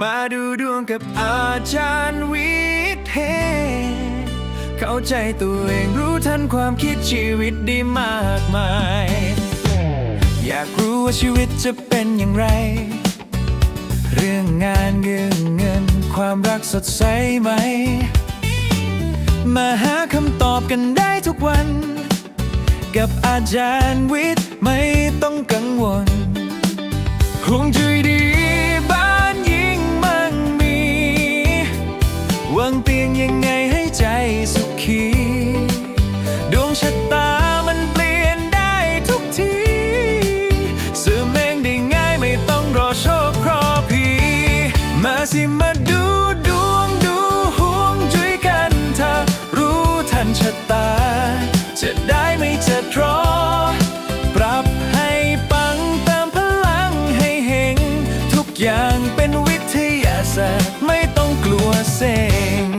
มาดูดวงกับอาจารย์วิทย์เฮเข้าใจตัวเองรู้ทันความคิดชีวิตด้มากมาย อยากรู้ว่าชีวิตจะเป็นอย่างไร เรื่องงานเรื่องเงิน ความรักสดใสไหม มาหาคำตอบกันได้ทุกวัน กับอาจารย์วิทย์ไม่ต้องกังวลห่วงจุยดี สิมาดูดวงดูห่วงจุยกันเธอรู้ทันชะตา จะได้ไม่จะรอปรับให้ปังตามพลังให้เฮงทุกอย่างเป็นวิทยาศาสตร์ไม่ต้องกลัวเสง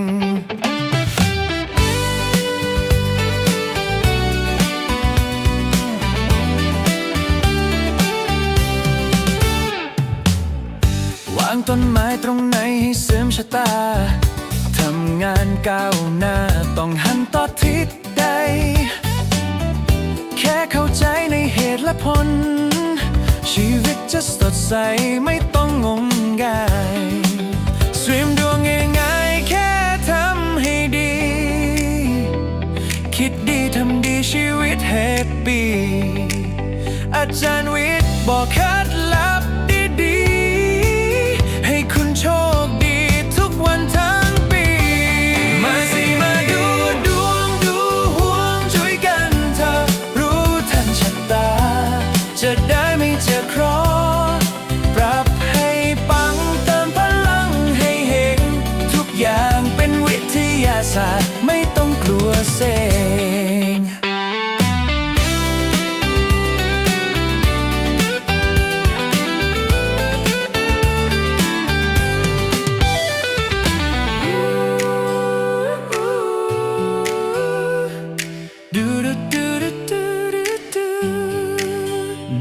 างต้นไม้ตรงไหนให้เสริมชะตา ทำงานก้าวหน้าต้องหันต่อทิศใด แค่เข้าใจในเหตุและผล ชีวิตจะสดใสไม่ต้องงมงายสวมดวงง่ายๆแค่ทำให้ดี คิดดีทำดีชีวิตแฮปปี้อาจารย์วิทย์บอกคล็ด chúa sinh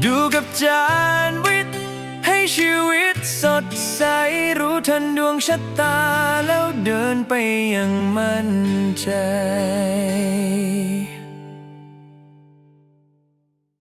Du gặp chan với ชีวิตสดใส รู้ทันดวงชะตา แล้วเดินไปอย่างมั่นใจ